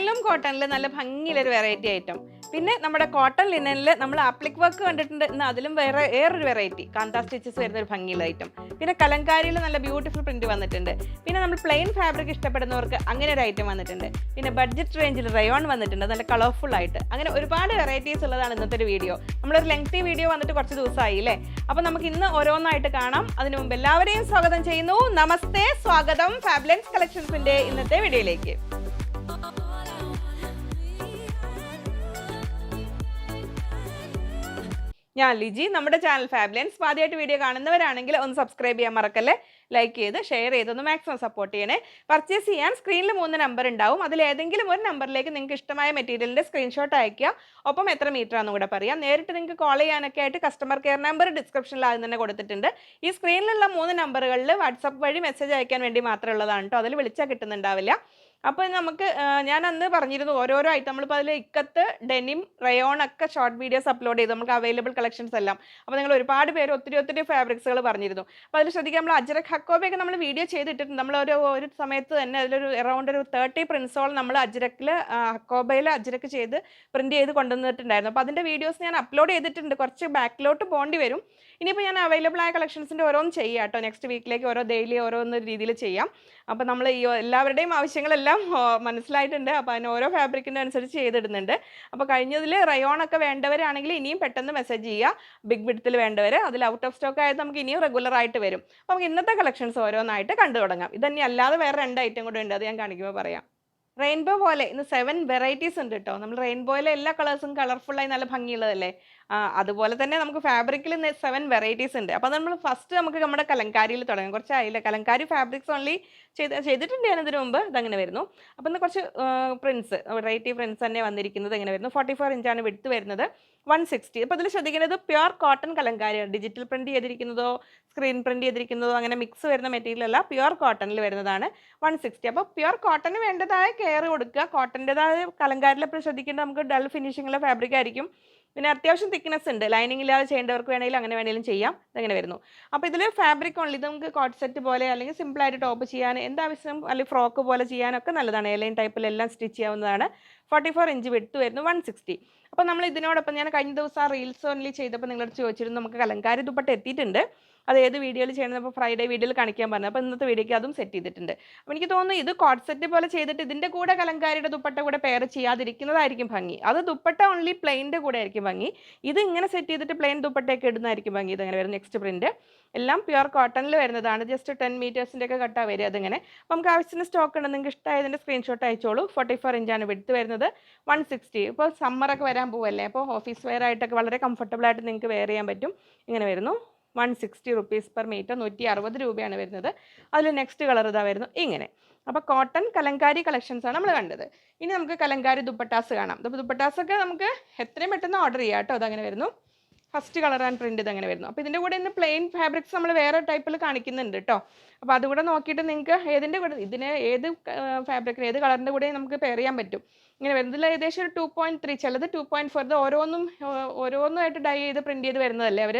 Handloom കോട്ടണിൽ നല്ല ഭംഗിയിലൊരു variety item പിന്നെ നമ്മുടെ കോട്ടൺ ലിനനിൽ നമ്മൾ ആപ്ലിക് വർക്ക് കണ്ടിട്ടുണ്ട്. എന്നാൽ അതിലും വേറെ വേറൊരു വെറൈറ്റി കാന്താ സ്റ്റിച്ചസ് വരുന്ന ഒരു ഭംഗിയുള്ള ഐറ്റം പിന്നെ കലങ്കാരിയിൽ നല്ല ബ്യൂട്ടിഫുൾ പ്രിന്റ് വന്നിട്ടുണ്ട്. പിന്നെ നമ്മൾ പ്ലെയിൻ ഫാബ്രിക് ഇഷ്ടപ്പെടുന്നവർക്ക് അങ്ങനെ ഒരു ഐറ്റം വന്നിട്ടുണ്ട്. പിന്നെ ബഡ്ജറ്റ് റേഞ്ചിൽ റയോൺ വന്നിട്ടുണ്ട്. നല്ല കളർഫുൾ ആയിട്ട്. അങ്ങനെ ഒരുപാട് വെറൈറ്റീസ് ഉള്ളതാണ് ഇന്നത്തെ ഒരു വീഡിയോ നമ്മളൊരു ലെങ്തി വീഡിയോ വന്നിട്ട് കുറച്ച് ദിവസമായി അല്ലേ? അപ്പോൾ നമുക്ക് ഇന്ന് ഓരോന്നായിട്ട് കാണാം. അതിനു മുമ്പ് എല്ലാവരെയും സ്വാഗതം ചെയ്യുന്നു. നമസ്തേ. സ്വാഗതം. ഫാബ്ലൻസ് കളക്ഷൻസിന്റെ ഇന്നത്തെ വീഡിയോയിലേക്ക് ഞാൻ ലിജി നമ്മുടെ ചാനൽ ഫാബ്ലിയൻസ് ആദ്യമായിട്ട് വീഡിയോ കാണുന്നവരാണെങ്കിൽ ഒന്ന് സബ്സ്ക്രൈബ് ചെയ്യാൻ മറക്കല്ലേ? ലൈക്ക് ചെയ്ത് ഷെയർ ചെയ്ത് ഒന്ന് മാക്സിമം സപ്പോർട്ട് ചെയ്യണേ. പർച്ചേസ് ചെയ്യാൻ സ്ക്രീനിൽ മൂന്ന് നമ്പർ ഉണ്ടാവും. അതിൽ ഏതെങ്കിലും ഒരു നമ്പറിലേക്ക് നിങ്ങൾക്ക് ഇഷ്ടമായ മെറ്റീരിയലിന്റെ സ്ക്രീൻഷോട്ട് അയക്കുക ഒപ്പം എത്ര മീറ്റർ ആണെന്ന് കൂടെ പറയാം. നേരിട്ട് നിങ്ങൾക്ക് കോൾ ചെയ്യാനൊക്കെ ആയിട്ട് കസ്റ്റമർ കെയർ നമ്പർ ഡിസ്ക്രിപ്ഷനിൽ ആദ്യം തന്നെ കൊടുത്തിട്ടുണ്ട്. ഈ സ്ക്രീനിലുള്ള മൂന്ന് നമ്പറുകളിൽ വാട്സപ്പ് വഴി മെസ്സേജ് അയക്കാൻ വേണ്ടി മാത്രമുള്ളതാണ് കേട്ടോ അതിൽ വിളിച്ചാൽ കിട്ടുന്നുണ്ടാവില്ല. അപ്പോൾ നമുക്ക് ഞാൻ അന്ന് പറഞ്ഞിരുന്നു ഓരോരോ ആയിട്ട് നമ്മളിപ്പോൾ അതിൽ ഇക്കത്ത് ഡെനിം റയോൺ ഒക്കെ ഷോർട്ട് വീഡിയോസ് അപ്ലോഡ് ചെയ്തു. നമുക്ക് അവൈലബിൾ കളക്ഷൻസ് എല്ലാം. അപ്പോൾ നിങ്ങൾ ഒരുപാട് പേര് ഒത്തിരി ഒത്തിരി ഫാബ്രിക്സുകൾ പറഞ്ഞിരുന്നു. അപ്പോൾ അതിൽ ശ്രദ്ധിക്കുക നമ്മൾ അജ്രക് ഹക്കോബയൊക്കെ നമ്മൾ വീഡിയോ ചെയ്തിട്ടിട്ടുണ്ട്. നമ്മൾ ഒരു ഒരു സമയത്ത് തന്നെ അതിലൊരു എറൗണ്ട് ഒരു തേർട്ടി പ്രിൻസോൾ നമ്മൾ അജ്രക്കിൽ ഹക്കോബയിൽ അജ്രക്ക് ചെയ്ത് പ്രിന്റ് ചെയ്ത് കൊണ്ടുവന്നിട്ടുണ്ടായിരുന്നു. അപ്പോൾ അതിന്റെ വീഡിയോസ് ഞാൻ അപ്ലോഡ് ചെയ്തിട്ടുണ്ട്. കുറച്ച് ബാക്കിലോട്ട് പോകേണ്ടി വരും. ഇനിയിപ്പോൾ ഞാൻ അവൈലബിൾ ആയ കളക്ഷൻസിന്റെ ഓരോന്ന് ചെയ്യാം കേട്ടോ. നെക്സ്റ്റ് വീക്കിലേക്ക് ഓരോ ഡെയിലി ഓരോന്ന് രീതിയിൽ ചെയ്യാം. അപ്പോൾ നമ്മൾ ഈ എല്ലാവരുടെയും ആവശ്യങ്ങളെല്ലാം ആ, മനസ്സിലായിട്ടുണ്ട്. അപ്പോൾ അതിന് ഓരോ ഫാബ്രിക്കിന്റെ അനുസരിച്ച് ചെയ്തിടുന്നുണ്ട്. അപ്പോൾ കഴിഞ്ഞതിൽ റയോൺ ഒക്കെ വേണ്ടവരാണെങ്കിൽ ഇനിയും പെട്ടെന്ന് മെസ്സേജ് ചെയ്യുക. ബിഗ് ബിഡത്തിൽ വേണ്ടവർ അതിൽ ഔട്ട് ഓഫ് സ്റ്റോക്ക് ആയത് നമുക്ക് ഇനിയും റെഗുലർ ആയിട്ട് വരും. അപ്പോൾ നമുക്ക് ഇന്നത്തെ കളക്ഷൻസ് ഓരോന്നായിട്ട് കണ്ടു തുടങ്ങാം. ഇതന്നെ അല്ലാതെ വേറെ രണ്ട് ഐറ്റം കൂടെ ഉണ്ട്. അത് ഞാൻ കാണിക്കുമ്പോൾ പറയാം. റെയിൻബോ പോലെ ഇന്ന് സെവൻ വെറൈറ്റീസ് ഉണ്ട് കേട്ടോ നമ്മൾ റെയിൻബോയിലെ എല്ലാ കളേഴ്സും കളർഫുള്ളായി നല്ല ഭംഗിയുള്ളതല്ലേ? അതുപോലെ തന്നെ നമുക്ക് ഫാബ്രിക്കിൽ സെവൻ വെറൈറ്റീസ് ഉണ്ട്. അപ്പോൾ നമ്മൾ ഫസ്റ്റ് നമുക്ക് നമ്മുടെ കലങ്കാരിയിൽ തുടങ്ങാം. കുറച്ച് ആയില്ല? കലങ്കാരി ഫാബ്രിക്സ് ഓൺലി ചെയ്ത് ചെയ്തിട്ടുണ്ട് ഞാൻ ഇതിനു മുമ്പ്. ഇതങ്ങനെ വരുന്നു. അപ്പം കുറച്ച് പ്രിൻസ് വെറൈറ്റി പ്രിൻസ് തന്നെ വന്നിരിക്കുന്നത് എങ്ങനെ വരുന്നു. ഫോർട്ടി ഫോർ ഇഞ്ചാണ് വിടുത്ത് വരുന്നത്. വൺ സിക്സ്റ്റി അപ്പോൾ ഇതിൽ ശ്രദ്ധിക്കുന്നത് പ്യുർ കോട്ടൺ കലങ്കാരിയാണ്. ഡിജിറ്റൽ പ്രിന്റ് ചെയ്തിരിക്കുന്നതോ സ്ക്രീൻ പ്രിന്റ് ചെയ്തിരിക്കുന്നതോ അങ്ങനെ മിക്സ് വരുന്ന മെറ്റീരിയൽ അല്ല. പ്യുർ കോട്ടണിൽ വരുന്നതാണ് വൺ സിക്സ്റ്റി അപ്പോൾ പ്യുർ കോട്ടന് വേണ്ടതായ കെയർ കൊടുക്കുക. കോട്ടന്റെതായ കലങ്കാരിൽ എപ്പോഴും ശ്രദ്ധിക്കേണ്ടത് നമുക്ക് ഡൾ ഫിനിഷിങ്ങുള്ള ഫാബ്രിക് ആയിരിക്കും. പിന്നെ അത്യാവശ്യം തിക്നെസ് ഉണ്ട്. ലൈനിങ് ഇല്ലാതെ ചെയ്യേണ്ടവർക്ക് വേണമെങ്കിൽ അങ്ങനെ വേണമെങ്കിലും ചെയ്യാം. ഇതങ്ങനെ വരുന്നു. അപ്പോൾ ഇതിൽ ഫാബ്രിക് ഓൺലി ഇത് നമുക്ക് കോട്ട് സെറ്റ് പോലെ അല്ലെങ്കിൽ സിമ്പിളായിട്ട് ടോപ്പ് ചെയ്യാൻ എന്താവശ്യം അല്ലെങ്കിൽ ഫ്രോക്ക് പോലെ ചെയ്യാനൊക്കെ നല്ലതാണ്. എയർലൈൻ ടൈപ്പിലെല്ലാം സ്റ്റിച്ച് ചെയ്യാവുന്നതാണ്. ഫോർട്ടി ഫോർ ഇഞ്ച് വിട്ട് വരുന്നു വൺ സിക്സ്റ്റി അപ്പോൾ നമ്മൾ ഇതിനോടൊപ്പം ഞാൻ കഴിഞ്ഞ ദിവസം ആ റീൽസ് ഓൺലി ചെയ്തപ്പോൾ നിങ്ങളോട് ചോദിച്ചിരുന്നു നമുക്ക് കലങ്കാരി ദുപ്പട്ട എത്തിയിട്ടുണ്ട്. അത് ഏത് വീഡിയോയിൽ ചെയ്യണമെന്ന് അപ്പോൾ ഫ്രൈഡേ വീഡിയോയിൽ കാണിക്കാൻ പറഞ്ഞു. അപ്പോൾ ഇന്നത്തെ വീഡിയോയ്ക്ക് അതും സെറ്റ് ചെയ്തിട്ടുണ്ട്. അപ്പോൾ എനിക്ക് തോന്നുന്നു ഇത് കോട്ട് സെറ്റ് പോലെ ചെയ്തിട്ട് ഇതിന്റെ കൂടെ കലങ്കാരിയുടെ ദുപ്പട്ട കൂടെ പെയർ ചെയ്യാതിരിക്കുന്നതായിരിക്കും ഭംഗി. അത് ദുപ്പട്ട ഓൺലി പ്ലെയിന്റെ കൂടെ ആയിരിക്കും ഭംഗി. ഇത് ഇങ്ങനെ സെറ്റ് ചെയ്തിട്ട് പ്ലെയിൻ ദുപ്പട്ടയൊക്കെ ഇടുന്നതായിരിക്കും ഭംഗി. ഇതങ്ങനെ വരും നെക്സ്റ്റ് പ്രിന്റ് എല്ലാം പ്യുവർ കോട്ടണിൽ വരുന്നതാണ്. ജസ്റ്റ് ടെൻ മീറ്റേഴ്സിന്റെ ഒക്കെ കട്ടാ വരിക അതിങ്ങനെ. അപ്പോൾ നമുക്ക് ആവശ്യത്തിന് സ്റ്റോക്ക് ഉണ്ട്. നിങ്ങൾക്ക് ഇഷ്ടമായതിന്റെ സ്ക്രീൻഷോട്ട് അയച്ചോളൂ. ഫോർട്ടി ഫോർ ഇഞ്ചാണ് വിടുത്ത് വരുന്നത്. വൺ സിക്സ്റ്റി ഇപ്പോൾ സമ്മറൊക്കെ വരാൻ പോവല്ലേ? അപ്പോൾ ഓഫീസ് വെയർ ആയിട്ടൊക്കെ വളരെ കംഫർട്ടബിൾ ആയിട്ട് നിങ്ങൾക്ക് വെയർ ചെയ്യാൻ പറ്റും. ഇങ്ങനെ വരുന്നു. One sixty rupees per metre നൂറ്റി അറുപത് രൂപയാണ് വരുന്നത്. അതിൽ നെക്സ്റ്റ് കളർ ഇതാ വരുന്നു. ഇങ്ങനെ. അപ്പോൾ കോട്ടൺ കലങ്കാരി കളക്ഷൻസ് ആണ് നമ്മൾ കണ്ടത്. ഇനി നമുക്ക് കലങ്കാരി ദുപ്പട്ടാസ് കാണാം. അപ്പോൾ ദുപ്പട്ടാസൊക്കെ നമുക്ക് എത്രയും പെട്ടെന്ന് ഓർഡർ ചെയ്യാം കേട്ടോ. അതങ്ങനെ വരുന്നു. ഫസ്റ്റ് കളർ ആൻഡ് പ്രിന്റ് ഇതങ്ങനെ വരുന്നു. അപ്പോൾ ഇതിന്റെ കൂടെ ഇന്ന് പ്ലെയിൻ ഫാബ്രിക്സ് നമ്മൾ വേറെ ടൈപ്പിൽ കാണിക്കുന്നുണ്ട് കേട്ടോ. അപ്പോൾ അതുകൂടെ നോക്കിയിട്ട് നിങ്ങൾക്ക് ഏതിന്റെ കൂടെ ഇതിന് ഏത് ഫാബ്രിക്കിന് ഏത് കളറിന്റെ കൂടെ നമുക്ക് പെയർ ചെയ്യാൻ പറ്റും? ഇങ്ങനെ വരുന്നതിൽ ഏകദേശം ഒരു ടു പോയിന്റ് ത്രീ ചിലത് ടു പോയിന്റ് ഫോർ ഇത് ഓരോന്നും ഓരോന്നായിട്ട് ഡൈ ചെയ്ത് പ്രിന്റ് ചെയ്ത് വരുന്നതല്ലേ അവർ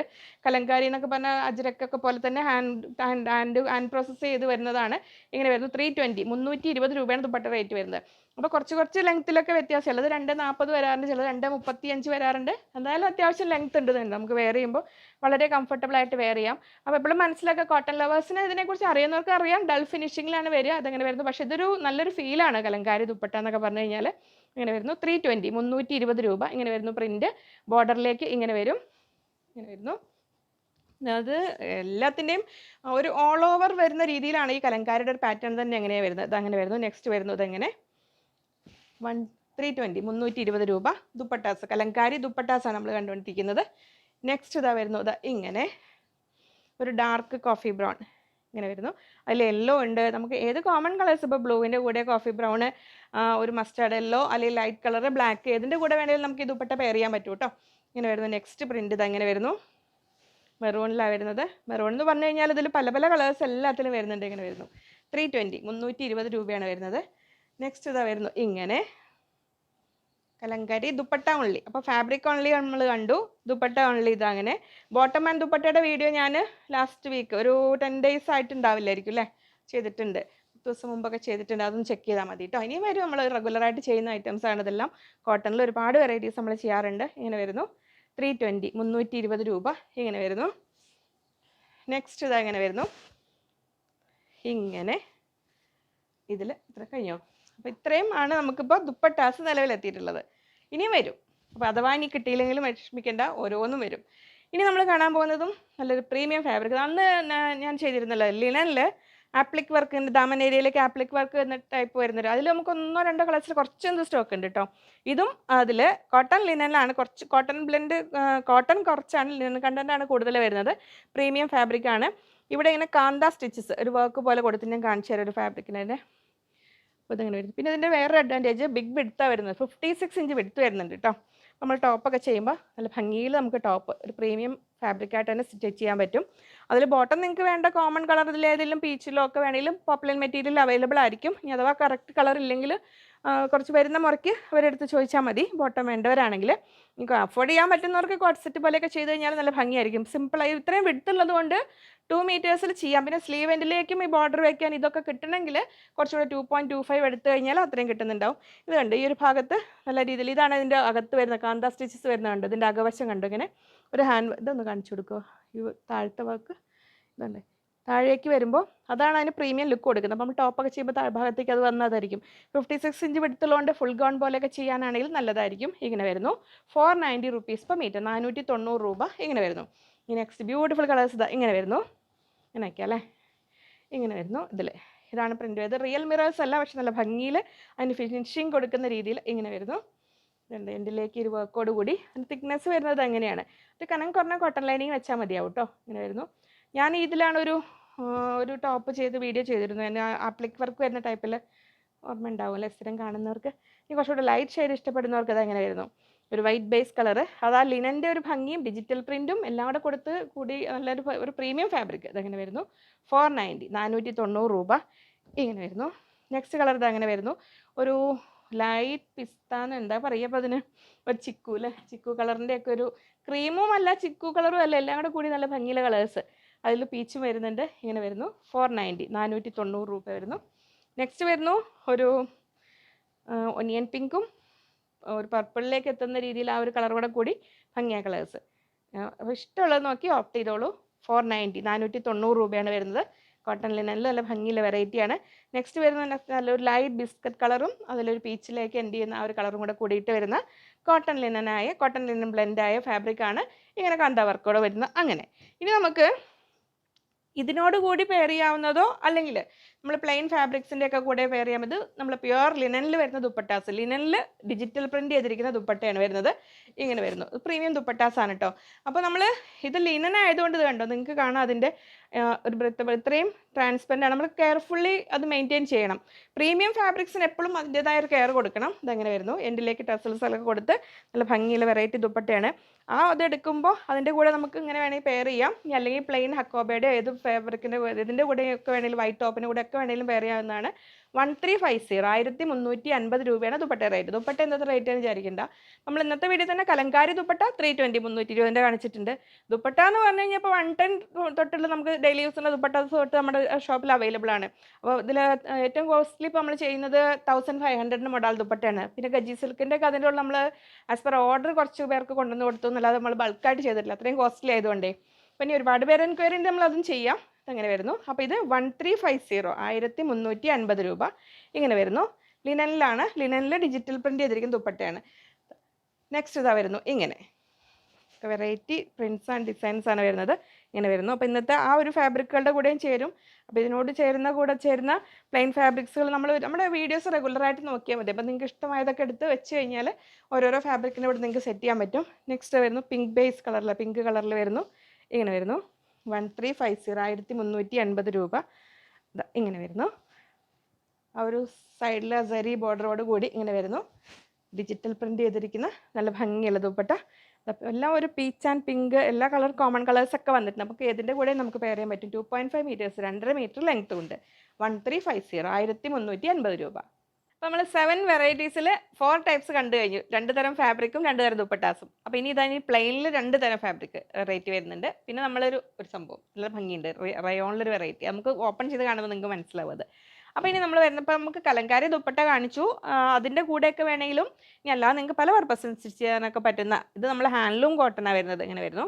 കലങ്കാരി എന്നൊക്കെ പറഞ്ഞാൽ അജ്രക്കൊക്കെ പോലെ തന്നെ hand hand hand hand process ചെയ്ത് വരുന്നതാണ്. ഇങ്ങനെ വരുന്നത് ത്രീ ട്വന്റി മുന്നൂറ്റി ഇരുപത് രൂപയാണ് ദുപ്പട്ട റേറ്റ് വരുന്നത്. അപ്പോൾ കുറച്ച് കുറച്ച് ലെങ്ത്തിലൊക്കെ വ്യത്യാസം. ചിലത് രണ്ട് നാൽപ്പത് വരാറുണ്ട് ചിലത് രണ്ട് മുപ്പത്തി അഞ്ച് വരാറുണ്ട്. എന്തായാലും അത്യാവശ്യം ലെങ്ത് ഉണ്ട് ഇതിന്. നമുക്ക് വെയർ ചെയ്യുമ്പോൾ വളരെ കംഫർട്ടബിൾ ആയിട്ട് വെയർ ചെയ്യാം. അപ്പോൾ എപ്പോഴും മനസ്സിലാക്കുക കോട്ടൺ ലവേഴ്സിന് ഇതിനെക്കുറിച്ച് അറിയുന്നവർക്ക് അറിയാം. ഡൾ ഫിനിഷിങ്ങിലാണ് വരിക അതങ്ങനെ വരുന്നത്. പക്ഷേ ഇതൊരു നല്ലൊരു ഫീലാണ് കലങ്കാരി ദുപ്പട്ട എന്നൊക്കെ പറഞ്ഞു കഴിഞ്ഞാൽ ഇങ്ങനെ വരുന്നു. ത്രീ ട്വന്റി മുന്നൂറ്റി ഇരുപത് രൂപ ഇങ്ങനെ വരുന്നു പ്രിന്റ് ബോർഡറിലേക്ക് ഇങ്ങനെ വരും. ഇങ്ങനെ വരുന്നു. അത് എല്ലാത്തിന്റെയും ഒരു ഓൾ ഓവർ വരുന്ന രീതിയിലാണ് ഈ കലങ്കാരിയുടെ ഒരു പാറ്റേൺ തന്നെ എങ്ങനെയാണ് വരുന്നത്? ഇത് അങ്ങനെ വരുന്നു. നെക്സ്റ്റ് വരുന്നു ഇതെങ്ങനെ? വൺ ത്രീ ട്വന്റി മുന്നൂറ്റി ഇരുപത് രൂപ. ദുപ്പട്ടാസ്. കലങ്കാരി ദുപ്പട്ടാസാണ് നമ്മൾ കണ്ടുകൊണ്ടിരിക്കുന്നത്. നെക്സ്റ്റ് ഇതാ വരുന്നു. ഇതാ ഇങ്ങനെ. ഒരു ഡാർക്ക് കോഫി ബ്രൗൺ ഇങ്ങനെ വരുന്നു. അതിൽ യെല്ലോ ഉണ്ട്. നമുക്ക് ഏത് കോമൺ കളേഴ്സ് ഇപ്പോൾ ബ്ലൂവിന്റെ കൂടെ കോഫി ബ്രൗൺ ഒരു മസ്റ്റാർഡ് യെല്ലോ അല്ലെങ്കിൽ ലൈറ്റ് കളർ ബ്ലാക്ക് ഏതിന്റെ കൂടെ വേണമെങ്കിലും നമുക്ക് ഈ ദുപ്പട്ട പെയർ ചെയ്യാൻ പറ്റും കേട്ടോ ഇങ്ങനെ വരുന്നു. നെക്സ്റ്റ് പ്രിന്റ് ഇത് അങ്ങനെ വരുന്നു. മെറൂണിലാണ് വരുന്നത്. മെറൂൺ എന്ന് പറഞ്ഞു കഴിഞ്ഞാൽ ഇതിൽ പല പല കളേഴ്സ് എല്ലാത്തിലും വരുന്നുണ്ട് ഇങ്ങനെ വരുന്നു. ത്രീ ട്വന്റി മുന്നൂറ്റി ഇരുപത് രൂപയാണ് വരുന്നത്. നെക്സ്റ്റ് ഇതാ വരുന്നു. ഇങ്ങനെ കലങ്കാരി ദുപ്പട്ട ഓൺലി അപ്പോൾ ഫാബ്രിക് ഓൺലി നമ്മൾ കണ്ടു. ദുപ്പട്ട ഓൺലി ഇത് അങ്ങനെ. ബോട്ടം ആൻഡ് ദുപ്പട്ടയുടെ വീഡിയോ ഞാൻ ലാസ്റ്റ് വീക്ക് ഒരു ടെൻ ഡേയ്സ് ആയിട്ട് ഉണ്ടാവില്ലായിരിക്കും അല്ലേ ചെയ്തിട്ടുണ്ട് ദിവസം മുമ്പൊക്കെ ചെയ്തിട്ടുണ്ട്. അതൊന്ന് ചെക്ക് ചെയ്താൽ മതി കേട്ടോ ഇനിയും വരും നമ്മൾ റെഗുലറായിട്ട് ചെയ്യുന്ന ഐറ്റംസ് ആണ് ഇതെല്ലാം. കോട്ടണിൽ ഒരുപാട് വെറൈറ്റീസ് നമ്മൾ ചെയ്യാറുണ്ട്. ഇങ്ങനെ വരുന്നു. ത്രീ ട്വന്റി മുന്നൂറ്റി ഇരുപത് രൂപ ഇങ്ങനെ വരുന്നു. നെക്സ്റ്റ് ഇതാ ഇങ്ങനെ വരുന്നു. ഇങ്ങനെ. ഇതിൽ ഇത്ര കഴിഞ്ഞോ? അപ്പോൾ ഇത്രയും ആണ് നമുക്കിപ്പോൾ ദുപ്പട്ടാസ് നിലവിലെത്തിയിട്ടുള്ളത്. ഇനിയും വരും. അപ്പോൾ അഥവാ ഇനി കിട്ടിയില്ലെങ്കിലും വിഷമിക്കേണ്ട ഓരോന്നും വരും. ഇനി നമ്മൾ കാണാൻ പോകുന്നതും നല്ലൊരു പ്രീമിയം ഫാബ്രിക് അന്ന് ഞാൻ ചെയ്തിരുന്നല്ലോ ലിനനിൽ ആപ്ലിക് വർക്ക് ദാമൻ ഏരിയയിലേക്ക് ആപ്ലിക് വർക്ക് എന്ന ടൈപ്പ് വരുന്നത് അതിൽ നമുക്ക് ഒന്നോ രണ്ടോ കളേഴ്സിൽ കുറച്ചൊന്നും സ്റ്റോക്ക് ഉണ്ട് കേട്ടോ ഇതും അതിൽ കോട്ടൺ ലിനനിലാണ് കുറച്ച് കോട്ടൺ ബ്ലെൻഡ് കോട്ടൺ കുറച്ചാണ് ലിനൻ കണ്ടന്റ് ആണ് കൂടുതൽ വരുന്നത്. പ്രീമിയം ഫാബ്രിക് ആണ്. ഇവിടെ ഇങ്ങനെ കാന്ത സ്റ്റിച്ചസ് ഒരു വർക്ക് പോലെ കൊടുത്ത് ഞാൻ കാണിച്ചു തരാം ഒരു ഫാബ്രിക്കിനെ അപ്പോൾ ഇതിങ്ങനെ വരുന്നു. പിന്നെ ഇതിന്റെ വേറെ അഡ്വാന്റേജ് ബിഗ് വിഡ്ത്താണ് വരുന്നത്. ഫിഫ്റ്റി സിക്സ് ഇഞ്ച് വിഡ്ത്ത് വരുന്നുണ്ട് കേട്ടോ നമ്മൾ ടോപ്പൊക്കെ ചെയ്യുമ്പോൾ നല്ല ഭംഗിയിൽ നമുക്ക് ടോപ്പ് ഒരു പ്രീമിയം ഫാബ്രിക്കായിട്ട് തന്നെ സ്റ്റിച്ച് ചെയ്യാൻ പറ്റും. അതിൽ ബോട്ടം നിങ്ങൾക്ക് വേണ്ട കോമൺ കളർ ഇതിലേതെങ്കിലും പീച്ചിലോ ഒക്കെ വേണമെങ്കിലും പോപ്പുലർ മെറ്റീരിയൽ അവൈലബിൾ ആയിരിക്കും. ഇനി അഥവാ കറക്റ്റ് കളർ ഇല്ലെങ്കിൽ കുറച്ച് വരുന്ന മുറയ്ക്ക് അവരെടുത്ത് ചോദിച്ചാൽ മതി. ബോട്ടം വേണ്ടവരാണെങ്കിൽ നിങ്ങൾക്ക് അഫോർഡ് ചെയ്യാൻ പറ്റുന്നവർക്ക് കോട്ട് സെറ്റ് പോലെയൊക്കെ ചെയ്ത് കഴിഞ്ഞാൽ നല്ല ഭംഗിയായിരിക്കും. സിമ്പിളായി ഇത്രയും വിടുത്തുള്ളത് കൊണ്ട് ടു മീറ്റേഴ്സിൽ ചെയ്യാം. പിന്നെ സ്ലീവ് എൻഡിലേക്കും ഈ ബോർഡർ വയ്ക്കാൻ ഇതൊക്കെ കിട്ടണമെങ്കിൽ കുറച്ചുകൂടെ ടു പോയിന്റ് ടു ഫൈവ് എടുത്തു കഴിഞ്ഞാൽ അത്രയും കിട്ടുന്നുണ്ടാവും. ഇത് കണ്ട് ഈ ഒരു ഭാഗത്ത് നല്ല രീതിയിൽ ഇതാണ് ഇതിന്റെ അകത്ത് വരുന്ന കാന്ത സ്റ്റിച്ചസ് വരുന്നുണ്ട് ഇതിന്റെ അകവശം കണ്ടു ഇങ്ങനെ ഒരു ഹാൻഡ് ഇതൊന്ന് കാണിച്ചു കൊടുക്കുമോ ഈ താഴത്തെ വാക്ക് ഇതുണ്ട് താഴേക്ക് വരുമ്പോൾ അതാണ് അതിന് പ്രീമിയം ലുക്ക് കൊടുക്കുന്നത്. അപ്പം ടോപ്പൊക്കെ ചെയ്യുമ്പോൾ താഴ്ഭാഗത്തേക്ക് അത് വന്നതായിരിക്കും. ഫിഫ്റ്റി സിക്സ് ഇഞ്ച് വിടുത്തുള്ളതുകൊണ്ട് ഫുൾ ഗൗൺ പോലെയൊക്കെ ചെയ്യാനാണെങ്കിൽ നല്ലതായിരിക്കും. ഇങ്ങനെ വരുന്നു. Four ninety rupees per metre നാനൂറ്റി തൊണ്ണൂറ് രൂപ ഇങ്ങനെ വരുന്നു. ഈ നെക്സ്റ്റ് ബ്യൂട്ടിഫുൾ കളേഴ്സ് ഇതാ ഇങ്ങനെ വരുന്നു. ഇങ്ങനെയൊക്കെ അല്ലേ? ഇങ്ങനെ വരുന്നു ഇതിൽ ഇതാണ് പ്രിന്റ് ചെയ്തത്. റിയൽ മിറേഴ്സ് അല്ല പക്ഷെ നല്ല ഭംഗിയിൽ അതിന് ഫിനിഷിങ് കൊടുക്കുന്ന രീതിയിൽ ഇങ്ങനെ വരുന്നു. ഇതുണ്ട് എന്റിലേക്ക് ഒരു വർക്കോട് കൂടി. അതിന് തിക്നെസ് വരുന്നത് അങ്ങനെയാണ് ഒരു കനം കുറഞ്ഞ കോട്ടൺ ലൈനിങ് വെച്ചാൽ മതിയാവും കേട്ടോ ഇങ്ങനെ വരുന്നു. ഞാൻ ഇതിലാണ് ഒരു ടോപ്പ് ചെയ്ത് വീഡിയോ ചെയ്തിരുന്നു എന്റെ ആപ്ലിക് വർക്ക് വരുന്ന ടൈപ്പിൽ ഓർമ്മ ഉണ്ടാവുമല്ലേ? സ്ഥിരം കാണുന്നവർക്ക്. ഇനി കുറച്ചുകൂടെ ലൈറ്റ് ഷെയ്ഡ് ഇഷ്ടപ്പെടുന്നവർക്ക് അത് വരുന്നു ഒരു വൈറ്റ് ബേസ് കളർ അത് ആ ലിനന്റെ ഒരു ഭംഗിയും ഡിജിറ്റൽ പ്രിന്റും എല്ലാം കൂടെ കൊടുത്ത് കൂടി നല്ലൊരു ഒരു പ്രീമിയം ഫാബ്രിക് അതങ്ങനെ വരുന്നു ഫോർ നയന്റി നാനൂറ്റി തൊണ്ണൂറ് രൂപ. ഇങ്ങനെ വരുന്നു നെക്സ്റ്റ് കളർ ഇതങ്ങനെ വരുന്നു ഒരു ലൈറ്റ് പിസ്താന്ന് എന്താ പറയുക അപ്പോൾ അതിന്? ഒരു ചിക്കു അല്ലേ? ചിക്കു കളറിന്റെ ഒക്കെ ഒരു ക്രീമും അല്ല ചിക്കു കളറും അല്ല എല്ലാം കൂടെ കൂടി നല്ല ഭംഗിയുള്ള കളേഴ്സ് അതിൽ പീച്ചും വരുന്നുണ്ട് ഇങ്ങനെ വരുന്നു. ഫോർ നയന്റി നാനൂറ്റി തൊണ്ണൂറ് രൂപ വരുന്നു. നെക്സ്റ്റ് വരുന്നു ഒരു ഒനിയൻ പിങ്കും ഒരു പർപ്പിളിലേക്ക് എത്തുന്ന രീതിയിൽ ആ ഒരു കളർ കൂടെ ഭംഗിയായ കളേഴ്സ് അപ്പോൾ ഇഷ്ടമുള്ളത് നോക്കി ഓപ്റ്റ് ചെയ്തോളൂ. ഫോർ നയന്റി നാനൂറ്റി തൊണ്ണൂറ് രൂപയാണ് വരുന്നത്. കോട്ടൺ ലിനനിൽ നല്ല ഭംഗിയുള്ള വെറൈറ്റിയാണ് നെക്സ്റ്റ് വരുന്ന നല്ലൊരു ലൈറ്റ് ബിസ്ക്കറ്റ് കളറും അതിലൊരു പീച്ചിലേക്ക് എൻഡ് ചെയ്യുന്ന ആ ഒരു കളറും കൂടെ കൂടിയിട്ട് വരുന്ന കോട്ടൺ ലിനനായ കോട്ടൺ ലിനൻ ബ്ലെൻഡായ ഫാബ്രിക്കാണ് ഇങ്ങനെ കണ്ട വർക്കോടെ വരുന്നത് അങ്ങനെ. ഇനി നമുക്ക് ഇതിനോട് കൂടി പെയർ ചെയ്യാവുന്നതോ അല്ലെങ്കിൽ നമ്മൾ പ്ലെയിൻ ഫാബ്രിക്സിന്റെ ഒക്കെ കൂടെ പെയർ ചെയ്യാൻ ഇത് നമ്മൾ പ്യുവർ ലിനനിൽ വരുന്ന ദുപ്പട്ടാസ്. ലിനനിൽ ഡിജിറ്റൽ പ്രിന്റ് ചെയ്തിരിക്കുന്ന ദുപ്പട്ടയാണ് വരുന്നത്. ഇങ്ങനെ വരുന്നു. പ്രീമിയം ദുപ്പട്ടാസാണ് കേട്ടോ അപ്പോൾ നമ്മൾ ഇത് ലിനൻ ആയതുകൊണ്ട് ഇത് കണ്ടോ? നിങ്ങൾക്ക് കാണാം അതിന്റെ ഒരു ഇത്രയും ട്രാൻസ്പെറന്റ് ആണ്. നമ്മൾ കെയർഫുള്ളി അത് മെയിന്റെയിൻ ചെയ്യണം. പ്രീമിയം ഫാബ്രിക്സിന് എപ്പോഴും അതിന്റേതായ ഒരു കെയർ കൊടുക്കണം. ഇതങ്ങനെ വരുന്നു. എൻഡിലേക്ക് ടസൽസ് ഒക്കെ കൊടുത്ത് നല്ല ഭംഗിയുള്ള വെറൈറ്റി ദുപ്പട്ടയാണ്. ആ അത് എടുക്കുമ്പോൾ അതിന്റെ കൂടെ നമുക്ക് ഇങ്ങനെ വേണമെങ്കിൽ പെയർ ചെയ്യാം. അല്ലെങ്കിൽ പ്ലെയിൻ ഹക്കോബയുടെ ഏത് ഫാബ്രിക്കിന്റെ ഇതിന്റെ കൂടെയൊക്കെ ഒക്കെ വേണമെങ്കിലും വൈറ്റ് ടോപ്പിന്റെ കൂടെ ഒക്കെ വേണമെങ്കിലും പെയർ ചെയ്യാവുന്നതാണ്. വൺ ത്രീ ഫൈവ് സീറോ ആയിരത്തി മുന്നൂറ്റി അൻപത് രൂപയാണ് ദുപ്പട്ട റേറ്റ് ദുപ്പട്ട എന്നത്തെ റേറ്റ് എന്ന് വിചാരിക്കണ്ട. നമ്മൾ ഇന്നത്തെ വീഡിയോ തന്നെ കലങ്കാരി ദുപ്പട്ട ത്രീ ട്വന്റി മുന്നൂറ്റി ഇരുപതിന്റെ കാണിച്ചിട്ടുണ്ട്. ദുപ്പട്ട എന്ന് പറഞ്ഞു കഴിഞ്ഞാൽ ഇപ്പോൾ വൺ ടെൻ തൊട്ടുള്ള നമുക്ക് ഡെയിലി യൂസിന്റെ ദുപ്പട്ട തൊട്ട് നമ്മുടെ ഷോപ്പിൽ അവൈലബിൾ ആണ്. അപ്പോൾ ഇതിൽ ഏറ്റവും കോസ്റ്റ്ലി ഇപ്പോൾ നമ്മൾ ചെയ്യുന്നത് തൗസൻഡ് ഫൈവ് ഹൺഡ്രഡിന് മൊഡാൾ ദുപ്പട്ടയാണ്. പിന്നെ ഗജി സിൽക്കിന്റെ ഒക്കെ അതിന്റെ നമ്മൾ ആസ് പെർ ഓർഡർ കുറച്ച് പേർക്ക് കൊണ്ടുവന്ന് കൊടുത്തു എന്നല്ലാതെ നമ്മൾ ബൾക്കായിട്ട് ചെയ്തിട്ടില്ല. അത്രയും കോസ്റ്റ്ലി ആയതുകൊണ്ടേ. പിന്നെ ഒരുപാട് പേര് എൻക്വയറി ഉണ്ട് നമ്മളതും ചെയ്യാം. അങ്ങനെ വരുന്നു. അപ്പോൾ ഇത് വൺ ത്രീ ഫൈവ് സീറോ ആയിരത്തി മുന്നൂറ്റി അൻപത് രൂപ ഇങ്ങനെ വരുന്നു. ലിനനിലാണ് ലിനനിൽ ഡിജിറ്റൽ പ്രിന്റ് ചെയ്തിരിക്കുന്ന ദുപ്പട്ടയാണ്. നെക്സ്റ്റ് ഇതാ വരുന്നു ഇങ്ങനെ. വെറൈറ്റി പ്രിന്റ്സ് ആൻഡ് ഡിസൈൻസ് ആണ് വരുന്നത്. ഇങ്ങനെ വരുന്നു. അപ്പോൾ ഇന്നത്തെ ആ ഒരു ഫാബ്രിക്കുകളുടെ കൂടെയും ചേരും. അപ്പോൾ ഇതിനോട് ചേരുന്ന കൂടെ ചേരുന്ന പ്ലെയിൻ ഫാബ്രിക്സുകൾ നമ്മൾ നമ്മുടെ വീഡിയോസ് റെഗുലറായിട്ട് നോക്കിയാൽ മതി. അപ്പോൾ നിങ്ങൾക്ക് ഇഷ്ടമായതൊക്കെ എടുത്ത് വെച്ച് കഴിഞ്ഞാൽ ഓരോരോ ഫാബ്രിക്കിന്റെ കൂടെ നിങ്ങൾക്ക് സെറ്റ് ചെയ്യാൻ പറ്റും. നെക്സ്റ്റ് വരുന്നു പിങ്ക് ബേസ് കളറിൽ പിങ്ക് കളറിൽ വരുന്നു. ഇങ്ങനെ വരുന്നു. വൺ ത്രീ ഫൈവ് സീറോ ആയിരത്തി മുന്നൂറ്റി എൺപത് രൂപ ഇങ്ങനെ വരുന്നു. ആ ഒരു സൈഡിൽ സരി ബോർഡറോട് കൂടി ഇങ്ങനെ വരുന്നു. ഡിജിറ്റൽ പ്രിന്റ് ചെയ്തിരിക്കുന്ന നല്ല ഭംഗിയുള്ള ദുപ്പട്ട. എല്ലാം ഒരു പീച്ച് ആൻഡ് പിങ്ക് എല്ലാ കളർ കോമൺ കളേഴ്സ് ഒക്കെ വന്നിട്ടുണ്ട്. നമുക്ക് ഏതിന്റെ കൂടെ നമുക്ക് പെയർ ചെയ്യാൻ പറ്റും. ടു പോയിന്റ് ഫൈവ് മീറ്റേഴ്സ് രണ്ടര മീറ്റർ ലെങ്ത് ഉണ്ട്. വൺ ത്രീ ഫൈവ് സീറോ ആയിരത്തി മുന്നൂറ്റി അൻപത് രൂപ. അപ്പോൾ നമ്മൾ സെവൻ വെറൈറ്റീസിൽ ഫോർ ടൈപ്സ് കണ്ടു കഴിഞ്ഞു. രണ്ട് തരം ഫാബ്രിക്കും രണ്ട് തരം ദുപ്പട്ടാസും. അപ്പോൾ ഇനി ഇതാ പ്ലെയിനിൽ രണ്ട് തരം ഫാബ്രിക് റേറ്റ് വരുന്നുണ്ട്. പിന്നെ നമ്മളൊരു ഒരു സംഭവം. നല്ല ഭംഗിയുണ്ട്. റയോണിലൊരു വെറൈറ്റി നമുക്ക് ഓപ്പൺ ചെയ്ത് കാണുമ്പോൾ നിങ്ങൾക്ക് മനസ്സിലാവുന്നത് അപ്പോൾ ഇനി നമ്മൾ വരുന്നപ്പോൾ നമുക്ക് കലങ്കാരി ദുപ്പട്ട കാണിച്ചു. അതിന്റെ കൂടെയൊക്കെ വേണമെങ്കിലും ഇനി അല്ലാതെ നിങ്ങൾക്ക് പല പർപ്പസിന് സ്റ്റിച്ച് ചെയ്യാനൊക്കെ പറ്റുന്ന ഇത് നമ്മൾ ഹാൻഡ്ലൂം കോട്ടണാണ് വരുന്നത്. ഇങ്ങനെ വരുന്നു.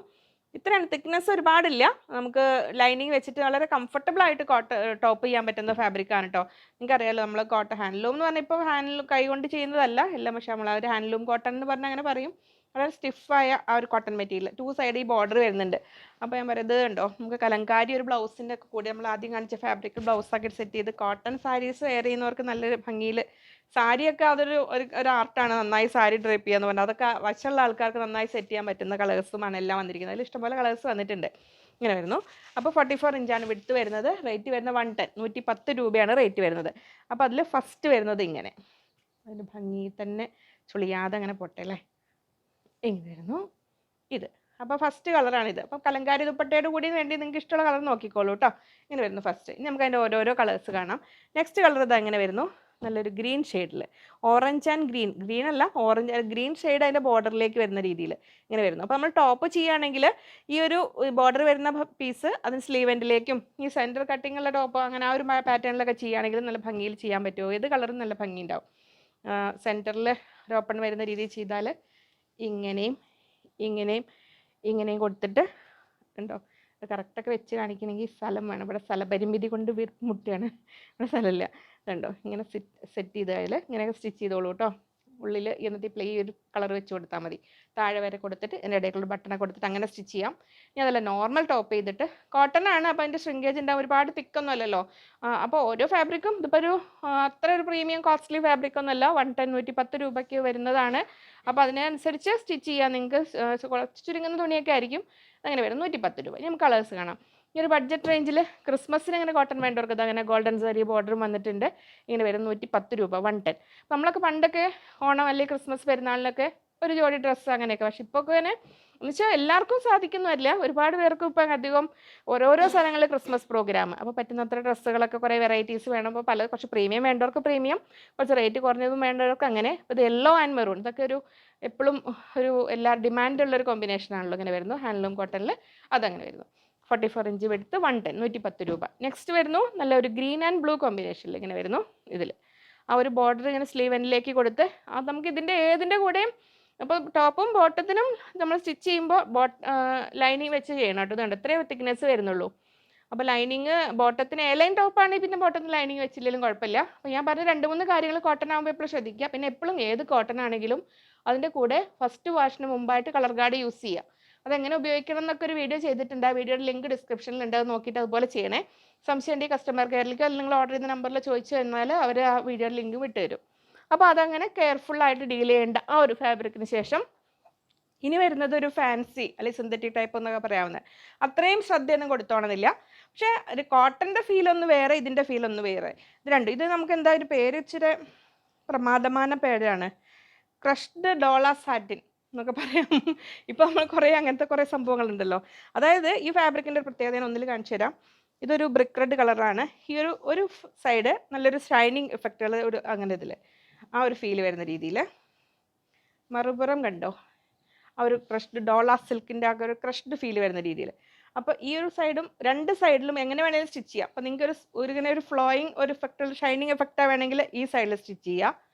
ഇത്രയാണ്. തിക്നെസ് ഒരുപാടില്ല. നമുക്ക് ലൈനിങ് വെച്ചിട്ട് വളരെ കംഫർട്ടബിൾ ആയിട്ട് കോട്ട ടോപ്പ് ചെയ്യാൻ പറ്റുന്ന ഫാബ്രിക് ആണ് കേട്ടോ നിങ്ങൾക്കറിയാലോ നമ്മൾ കോട്ടൺ ഹാൻഡ്ലൂം എന്ന് പറഞ്ഞാൽ ഇപ്പോൾ ഹാൻഡ് കൈകൊണ്ട് ചെയ്യുന്നതല്ല. എല്ലാം പക്ഷേ നമ്മൾ ആ ഒരു ഹാൻഡ്ലൂം കോട്ടൺ എന്ന് പറഞ്ഞാൽ അങ്ങനെ പറയും. വളരെ സ്റ്റിഫായ ആ ഒരു കോട്ടൺ മെറ്റീരിയൽ ടു സൈഡ് ഈ ബോർഡർ വരുന്നുണ്ട്. അപ്പോൾ ഞാൻ പറയുന്നത് കണ്ടോ? നമുക്ക് കലങ്കാരി ഒരു ബ്ലൗസിന്റെ ഒക്കെ കൂടി നമ്മൾ ആദ്യം കാണിച്ച ഫാബ്രിക് ബ്ലൗസൊക്കെ സെറ്റ് ചെയ്ത് കോട്ടൺ സാരീസ് വെയർ ചെയ്യുന്നവർക്ക് നല്ല ഭംഗിയിൽ സാരിയൊക്കെ അതൊരു ഒരു ആർട്ടാണ് നന്നായി സാരി ഡ്രേപ്പ് ചെയ്യാന്ന് പറഞ്ഞാൽ അതൊക്കെ വശമുള്ള ആൾക്കാർക്ക് നന്നായി സെറ്റ് ചെയ്യാൻ പറ്റുന്ന കളേഴ്സുമാണ് എല്ലാം വന്നിരിക്കുന്നത്. അതിൽ ഇഷ്ടംപോലെ കളേഴ്സ് വന്നിട്ടുണ്ട്. ഇങ്ങനെ വരുന്നു. അപ്പോൾ ഫോർട്ടി ഫോർ ഇഞ്ചാണ് വിടുത്ത് വരുന്നത്. റേറ്റ് വരുന്നത് വൺ ടെൻ നൂറ്റി പത്ത് രൂപയാണ് റേറ്റ് വരുന്നത്. അപ്പോൾ അതിൽ ഫസ്റ്റ് വരുന്നത് ഇങ്ങനെ. അതിന് ഭംഗി തന്നെ ചുളിയാതെ അങ്ങനെ പൊട്ടല്ലേ ഇങ്ങനെ വരുന്നു ഇത് അപ്പോൾ ഫസ്റ്റ് കളറാണിത് അപ്പം കലങ്കാരി ദുപ്പട്ടയുടെ കൂടി വേണ്ടി നിങ്ങൾക്ക് ഇഷ്ടമുള്ള കളർ നോക്കിക്കോളൂ കേട്ടോ ഇങ്ങനെ വരുന്നു ഫസ്റ്റ് ഇനി നമുക്ക് അതിന്റെ ഓരോരോ കളേഴ്സ് കാണാം. നെക്സ്റ്റ് കളർ ഇത് അങ്ങനെ വരുന്നു. നല്ലൊരു ഗ്രീൻ ഷെയ്ഡിൽ ഓറഞ്ച് ആൻഡ് ഗ്രീൻ ഗ്രീൻ അല്ല ഓറഞ്ച് ഗ്രീൻ ഷെയ്ഡ് അതിന്റെ ബോർഡറിലേക്ക് വരുന്ന രീതിയിൽ ഇങ്ങനെ വരുന്നു. അപ്പോൾ നമ്മൾ ടോപ്പ് ചെയ്യുകയാണെങ്കിൽ ഈ ഒരു ബോർഡർ വരുന്ന പീസ് അതിന് സ്ലീവ് ഈ സെന്റർ കട്ടിങ്ങുള്ള ടോപ്പ് അങ്ങനെ ആ ഒരു പാറ്റേണിലൊക്കെ ചെയ്യുകയാണെങ്കിൽ നല്ല ഭംഗിയിൽ ചെയ്യാൻ പറ്റുമോ ഏത് കളറും നല്ല ഭംഗി ഉണ്ടാവും സെന്ററിൽ ഒരു ഓപ്പൺ വരുന്ന രീതിയിൽ ചെയ്താൽ ഇങ്ങനെയും ഇങ്ങനെയും ഇങ്ങനെയും കൊടുത്തിട്ട് ഉണ്ടോ കറക്റ്റൊക്കെ വെച്ച് കാണിക്കണമെങ്കിൽ സ്ഥലം വേണം. ഇവിടെ സ്ഥലപരിമിതി കൊണ്ട് വീർ- മുട്ടുകയാണ് ഇവിടെ സ്ഥലമില്ല. ഉണ്ടോ ഇങ്ങനെ സെറ്റ് സെറ്റ് ചെയ്താൽ ഇങ്ങനെയൊക്കെ സ്റ്റിച്ച് ചെയ്തോളൂ കേട്ടോ. ഉള്ളിൽ എന്നിട്ട് പ്ലേ ഒരു കളർ വെച്ച് കൊടുത്താൽ മതി. താഴെ വരെ കൊടുത്തിട്ട് എന്റെ ഇടയിലുള്ള ബട്ടണെ കൊടുത്തിട്ട് അങ്ങനെ സ്റ്റിച്ച് ചെയ്യാം. ഞാൻ അതല്ല നോർമൽ ടോപ്പ് ചെയ്തിട്ട് കോട്ടൺ ആണ്. അപ്പോൾ അതിന്റെ ശൃംഗേജ് ഉണ്ടാവും ഒരുപാട് തിക്കൊന്നും അല്ലല്ലോ. അപ്പോൾ ഓരോ ഫാബ്രിക്കും ഇതിപ്പോൾ ഒരു അത്ര ഒരു പ്രീമിയം കോസ്റ്റ്ലി ഫാബ്രിക് ഒന്നുമല്ല വൺ ടെൻ നൂറ്റി പത്ത് രൂപയ്ക്ക് വരുന്നതാണ്. അപ്പോൾ അതിനനുസരിച്ച് സ്റ്റിച്ച് ചെയ്യാം. നിങ്ങൾക്ക് കുറച്ച് ചുരുങ്ങുന്ന തുണിയൊക്കെ ആയിരിക്കും. അങ്ങനെ വരും. നൂറ്റി പത്ത് രൂപ. നമുക്ക് കളേഴ്സ് കാണാം. ഈ ഒരു ബഡ്ജറ്റ് റേഞ്ചിൽ ക്രിസ്മസിന് അങ്ങനെ കോട്ടൺ വേണ്ടവർക്ക് അത് അങ്ങനെ ഗോൾഡൻ സാരി ബോർഡറും വന്നിട്ടുണ്ട്. ഇങ്ങനെ വരും നൂറ്റി പത്ത് രൂപ വൺ ടെൻ നമ്മളൊക്കെ പണ്ടൊക്കെ ഓണം അല്ലെങ്കിൽ ക്രിസ്മസ് പെരുന്നാളിനൊക്കെ ഒരു ജോഡി ഡ്രസ്സ് അങ്ങനെയൊക്കെ. പക്ഷെ ഇപ്പോൾ ഒക്കെ എന്ന് വെച്ചാൽ എല്ലാവർക്കും സാധിക്കുന്നതല്ല ഒരുപാട് പേർക്കും ഇപ്പം അധികം ഓരോരോ സ്ഥലങ്ങളിൽ ക്രിസ്മസ് പ്രോഗ്രാം അപ്പോൾ പറ്റുന്നത്ര ഡ്രസ്സുകളൊക്കെ കുറേ വെറൈറ്റീസ് വേണം. അപ്പോൾ പല കുറച്ച് പ്രീമിയം വേണ്ടവർക്ക് പ്രീമിയം കുറച്ച് റേറ്റ് കുറഞ്ഞതും വേണ്ടവർക്ക് അങ്ങനെ. ഇത് യെല്ലോ ആൻഡ് മെറൂൺ ഇതൊക്കെ ഒരു എപ്പോഴും ഒരു എല്ലാ ഡിമാൻഡുള്ള ഒരു കോമ്പിനേഷൻ ആണല്ലോ ഇങ്ങനെ വരുന്നു ഹാൻഡ്ലൂം കോട്ടണിൽ അതങ്ങനെ വരുന്നു ഫോർട്ടി ഫോർ ഇഞ്ച് എടുത്ത് വൺ ടെൻ നൂറ്റി പത്ത് രൂപ. നെക്സ്റ്റ് വരുന്നു നല്ല ഒരു ഗ്രീൻ ആൻഡ് ബ്ലൂ കോമ്പിനേഷനിൽ ഇങ്ങനെ വരുന്നു ഇതിൽ ആ ഒരു ബോർഡർ ഇങ്ങനെ സ്ലീവ് എൻഡിലേക്ക് കൊടുത്ത് അത് നമുക്ക് ഇതിന്റെ ഏതിന്റെ കൂടെയും അപ്പോൾ ടോപ്പും ബോട്ടത്തിനും നമ്മൾ സ്റ്റിച്ച് ചെയ്യുമ്പോൾ ബോട്ട് ലൈനിങ് വെച്ച് ചെയ്യണം കേട്ടോ. ഇതുണ്ട് ഇത്രയും തിക്നെസ് വരുന്നുള്ളൂ. അപ്പോൾ ലൈനിങ് ബോട്ടത്തിന് എ ലൈൻ ടോപ്പാണെങ്കിൽ പിന്നെ ബോട്ടത്തിന് ലൈനിങ് വെച്ചില്ലെങ്കിലും കുഴപ്പമില്ല. അപ്പോൾ ഞാൻ പറഞ്ഞ രണ്ട് മൂന്ന് കാര്യങ്ങൾ കോട്ടൺ ആകുമ്പോൾ എപ്പോഴും ശ്രദ്ധിക്കുക. പിന്നെ എപ്പോഴും ഏത് കോട്ടൺ ആണെങ്കിലും അതിന്റെ കൂടെ ഫസ്റ്റ് വാഷിന് മുമ്പായിട്ട് കളർ ഗാർഡ് യൂസ് ചെയ്യുക. അതെങ്ങനെ ഉപയോഗിക്കണം എന്നൊക്കെ ഒരു വീഡിയോ ചെയ്തിട്ടുണ്ട്. ആ വീഡിയോയുടെ ലിങ്ക് ഡിസ്ക്രിപ്ഷനിൽ ഉണ്ട്. അത് നോക്കിയിട്ട് അതുപോലെ ചെയ്യണേ. സംശയം ഉണ്ടെങ്കിൽ കസ്റ്റമർ കെയറിലേക്ക് അല്ലെങ്കിൽ നിങ്ങൾ ഓർഡർ ചെയ്ത നമ്പറിൽ ചോദിച്ചു കഴിഞ്ഞാൽ അവർ ആ വീഡിയോയുടെ ലിങ്ക് വിട്ടുതരും അപ്പോൾ അതങ്ങനെ കെയർഫുൾ ആയിട്ട് ഡീൽ ചെയ്യേണ്ട ആ ഒരു ഫാബ്രിക്കിന് ശേഷം ഇനി വരുന്നത് ഒരു ഫാൻസി അല്ലെങ്കിൽ സിന്തറ്റിക് ടൈപ്പ് എന്നൊക്കെ പറയാവുന്നത് അത്രയും ശ്രദ്ധയൊന്നും കൊടുത്തോണമെന്നില്ല പക്ഷേ ഒരു കോട്ടന്റെ ഫീൽ ഒന്ന് വേറെ ഇതിന്റെ ഫീൽ ഒന്ന് വേറെ. ഇത് രണ്ടും. ഇത് നമുക്ക് എന്താ ഒരു പേര് ഇച്ചിരി പ്രമാദമാന പേരാണ്. ക്രഷ്ഡ് ഡോള സാറ്റിൻ എന്നൊക്കെ പറയാം. ഇപ്പോൾ നമ്മൾ കുറേ അങ്ങനത്തെ കുറേ സംഭവങ്ങളുണ്ടല്ലോ. അതായത് ഈ ഫാബ്രിക്കിന്റെ ഒരു പ്രത്യേകത ഞാൻ ഒന്നിൽ കാണിച്ചു തരാം. ഇതൊരു ബ്രിക്ക് റെഡ് കളറാണ്. ഈ ഒരു ഒരു സൈഡ് നല്ലൊരു ഷൈനിങ് എഫക്റ്റുകൾ ഒരു അങ്ങനെ ഇതിൽ ആ ഒരു ഫീൽ വരുന്ന രീതിയിൽ. മറുപുറം കണ്ടോ? ആ ഒരു ക്രഷ്ഡ് ഡോള സിൽക്കിന്റെ ആ ഒരു ക്രഷ്ഡ് ഫീൽ വരുന്ന രീതിയിൽ. അപ്പോൾ ഈ ഒരു സൈഡും രണ്ട് സൈഡിലും എങ്ങനെ വേണമെങ്കിലും സ്റ്റിച്ച് ചെയ്യാം. അപ്പോൾ നിങ്ങൾക്ക് ഒരു ഒരു ഇങ്ങനെ ഒരു ഫ്ലോയിങ് ഒരു എഫക്റ്റ് ഷൈനിങ് എഫക്റ്റാണ് വേണമെങ്കിൽ ഈ സൈഡിൽ സ്റ്റിച്ച് ചെയ്യുക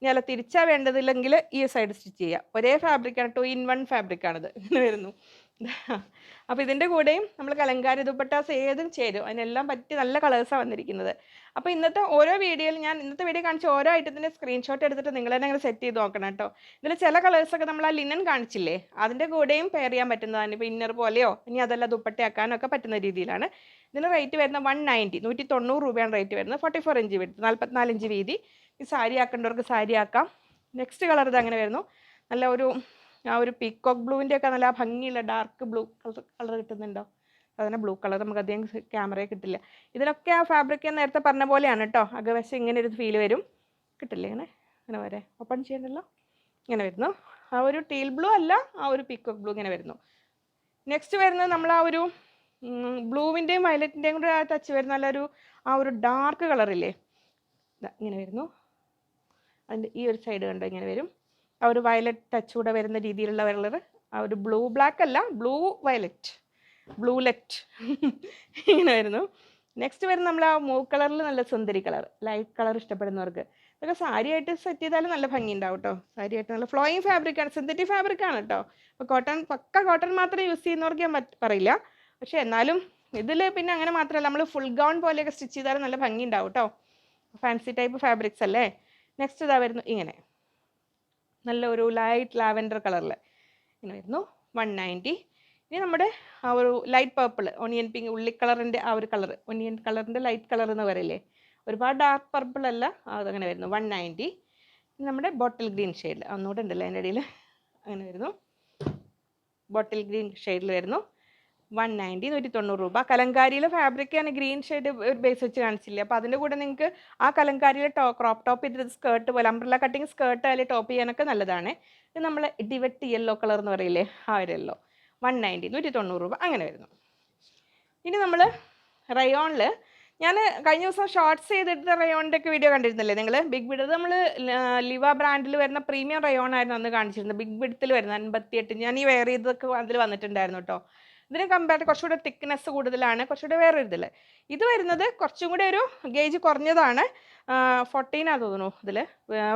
ഇനി അല്ല തിരിച്ചാ വേണ്ടതില്ലെങ്കിൽ ഈ സൈഡ് സ്റ്റിച്ച് ചെയ്യുക ഒരേ ഫാബ്രിക്കാണ് ടു ഇൻ വൺ ഫാബ്രിക്കാണിത് ഇങ്ങനെ വരുന്നു. അപ്പോൾ ഇതിന്റെ കൂടെയും നമ്മൾ കലങ്കാരി ദുപ്പട്ടാസ് ഏതും ചേരും. അതിനെല്ലാം പറ്റി നല്ല കളേഴ്സാണ് വന്നിരിക്കുന്നത്. അപ്പോൾ ഇന്നത്തെ ഓരോ വീഡിയോയിൽ ഞാൻ ഇന്നത്തെ വീഡിയോ കാണിച്ച ഓരോ ഐറ്റത്തിന്റെ സ്ക്രീൻഷോട്ട് എടുത്തിട്ട് നിങ്ങൾ തന്നെ അങ്ങനെ സെറ്റ് ചെയ്ത് നോക്കണം കേട്ടോ. ഇതിൽ ചില കളേഴ്സൊക്കെ നമ്മൾ ആ ലിനൻ കാണിച്ചില്ലേ? അതിന്റെ കൂടെയും പെയർ ചെയ്യാൻ പറ്റുന്നതാണ്. ഇപ്പോൾ ഇന്നർ പോലെയോ ഇനി അതല്ല ദുപ്പട്ടയാക്കാനൊക്കെ പറ്റുന്ന രീതിയിലാണ്. ഇതിന് റേറ്റ് വരുന്നത് വൺ നയന്റി നൂറ്റി തൊണ്ണൂറ് രൂപയാണ് റേറ്റ് വരുന്നത്. ഫോർട്ടി ഫോർ ഇഞ്ച് വീതി നാൽപ്പത്തിനാല് ഇഞ്ച് വീതി. ഈ സാരി ആക്കേണ്ടവർക്ക് സാരി ആക്കാം. നെക്സ്റ്റ് കളർ ഇത് അങ്ങനെ വരുന്നു. നല്ല ഒരു ആ ഒരു പീക്കോക്ക് ബ്ലൂവിന്റെ ഒക്കെ നല്ല ഭംഗിയുള്ള ഡാർക്ക് ബ്ലൂ കളർ കളർ കിട്ടുന്നുണ്ടോ? അതിനെ ബ്ലൂ കളർ നമുക്ക് അധികം ക്യാമറയെ കിട്ടില്ല. ഇതിനൊക്കെ ആ ഫാബ്രിക് നേരത്തെ പറഞ്ഞ പോലെയാണ് കേട്ടോ അകവശം ഇങ്ങനെ ഒരു ഫീൽ വരും. കിട്ടില്ല ഇങ്ങനെ? ഇങ്ങനെ വരെ. ഓപ്പൺ ചെയ്യണ്ടല്ലോ? ഇങ്ങനെ വരുന്നു. ആ ഒരു ടീൽ ബ്ലൂ അല്ല ആ ഒരു പീക്കോക്ക് ബ്ലൂ ഇങ്ങനെ വരുന്നു. നെക്സ്റ്റ് വരുന്നത് നമ്മൾ ആ ഒരു ബ്ലൂവിന്റെയും വയലറ്റിന്റെയും കൂടെ ടച്ച് വരുന്ന നല്ലൊരു ആ ഒരു ഡാർക്ക് കളറില്ലേ ഇങ്ങനെ വരുന്നു. അതിന്റെ ഈ ഒരു സൈഡ് കണ്ടോ ഇങ്ങനെ വരും. ആ ഒരു വയലറ്റ് ടച്ച് കൂടെ വരുന്ന രീതിയിലുള്ള കളർ ആ ഒരു ബ്ലൂ ബ്ലാക്ക് അല്ല ബ്ലൂ വയലറ്റ് ബ്ലൂ ലെറ്റ് ഇങ്ങനെ വരുന്നു. നെക്സ്റ്റ് വരുന്ന നമ്മൾ ആ മൂവ് കളറിൽ നല്ല സുന്ദരി കളർ ലൈറ്റ് കളർ ഇഷ്ടപ്പെടുന്നവർക്ക്. ഇതൊക്കെ സാരി ആയിട്ട് സെറ്റ് ചെയ്താലും നല്ല ഭംഗി ഉണ്ടാവും കേട്ടോ സാരി ആയിട്ട് നല്ല ഫ്ലോയിങ് ഫാബ്രിക് ആണ് സിന്തറ്റിക് ഫാബ്രിക് ആണ് കേട്ടോ അപ്പോൾ കോട്ടൺ പക്ക കോട്ടൺ മാത്രം യൂസ് ചെയ്യുന്നവർക്ക് ഞാൻ പറയില്ല. പക്ഷെ എന്നാലും ഇതിൽ പിന്നെ അങ്ങനെ മാത്രമല്ല നമ്മൾ ഫുൾ ഗൗൺ പോലെയൊക്കെ സ്റ്റിച്ച് ചെയ്താലും നല്ല ഭംഗി ഉണ്ടാവും കേട്ടോ ഫാൻസി ടൈപ്പ് ഫാബ്രിക്സ് അല്ലേ? നെക്സ്റ്റ് ഇതാ വരുന്നു ഇങ്ങനെ. നല്ല ഒരു ലൈറ്റ് ലാവൻഡർ കളറിൽ ഇങ്ങനെ വരുന്നു വൺ നയന്റി ഇനി നമ്മുടെ ആ ഒരു ലൈറ്റ് പർപ്പിൾ ഒണിയൻ പിങ്ക് ഉള്ളി കളറിന്റെ ആ ഒരു കളർ ഒണിയൻ കളറിന്റെ ലൈറ്റ് കളർ എന്ന് പറയില്ലേ? ഒരുപാട് ഡാർക്ക് പർപ്പിൾ അല്ല അതങ്ങനെ വരുന്നു വൺ നയന്റി നമ്മുടെ ബോട്ടിൽ ഗ്രീൻ ഷെയ്ഡിൽ ഒന്നുകൂടെ ഉണ്ടല്ലോ അതിന്റെ ഇടയിൽ അങ്ങനെ വരുന്നു. ബോട്ടിൽ ഗ്രീൻ ഷെയ്ഡിൽ വരുന്നു. വൺ നയന്റി നൂറ്റി തൊണ്ണൂറ് രൂപ. കലങ്കാരിയിലെ ഫാബ്രിക് ആണ് ഗ്രീൻ ഷെയ്ഡ് ഒരു ബേസ് വെച്ച് കാണിച്ചില്ലേ? അപ്പോൾ അതിന്റെ കൂടെ നിങ്ങൾക്ക് ആ കലങ്കാരിയിലെ ടോ ക്രോപ്പ് ടോപ്പ് ഇത് സ്കേർട്ട് പോലെ അംബ്രല്ല കട്ടിങ് സ്കേർട്ട് അതിൽ ടോപ്പ് ചെയ്യാനൊക്കെ നല്ലതാണ്. ഇത് നമ്മൾ ഡിവെറ്റ് യെല്ലോ കളർ എന്ന് പറയില്ലേ? ആ ഒരു യെല്ലോ വൺ നയന്റി നൂറ്റി തൊണ്ണൂറ് രൂപ. അങ്ങനെ വരുന്നു. ഇനി നമ്മൾ റയോണിൽ ഞാൻ കഴിഞ്ഞ ദിവസം ഷോർട്സ് ചെയ്തിട്ട് റയോണിന്റെ ഒക്കെ വീഡിയോ കണ്ടിരുന്നില്ലേ നിങ്ങൾ ബിഗ് ബിഡ് നമ്മൾ ലിവ ബ്രാൻഡിൽ വരുന്ന പ്രീമിയം റയോൺ ആയിരുന്നു അന്ന് കാണിച്ചിരുന്നത്. ബിഗ് ബിഡത്തിൽ വരുന്ന അൻപത്തിയെട്ട്. ഞാൻ ഈ വെയർ ചെയ്തൊക്കെ അതിൽ വന്നിട്ടുണ്ടായിരുന്നു കേട്ടോ ഇതിന് കമ്പയർ കുറച്ചുകൂടെ തിക്നെസ് കൂടുതലാണ് കുറച്ചുകൂടെ വേറെ ഇതിൽ ഇത് വരുന്നത് കുറച്ചും കൂടെ ഒരു ഗേജ് കുറഞ്ഞതാണ്. ഫോർട്ടീനാ തോന്നുന്നു ഇതിൽ